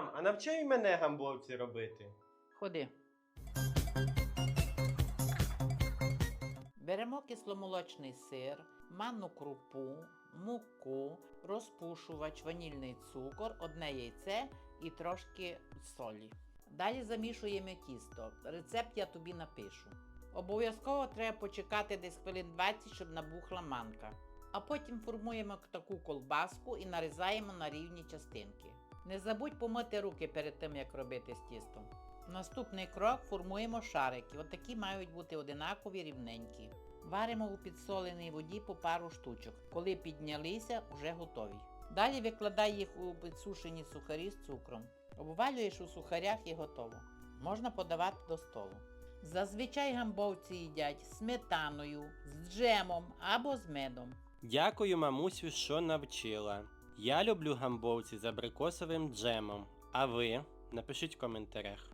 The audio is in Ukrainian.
Мам, а навчай мене гамбовці робити. Ходи. Беремо кисломолочний сир, манну крупу, муку, розпушувач, ванільний цукор, одне яйце і трошки солі. Далі замішуємо тісто. Рецепт я тобі напишу. Обов'язково треба почекати десь хвилин 20, щоб набухла манка. А потім формуємо таку колбаску і нарізаємо на рівні частинки. Не забудь помити руки перед тим, як робити з тістом. Наступний крок формуємо шарики. Отакі мають бути одинакові рівненькі. Варимо у підсоленій воді по пару штучок. Коли піднялися, вже готові. Далі викладай їх у підсушені сухарі з цукром. Обвалюєш у сухарях і готово. Можна подавати до столу. Зазвичай гамбовці їдять сметаною, з джемом або з медом. Дякую, мамусю, що навчила. Я люблю гамбовці з абрикосовим джемом. А ви? Напишіть в коментарях.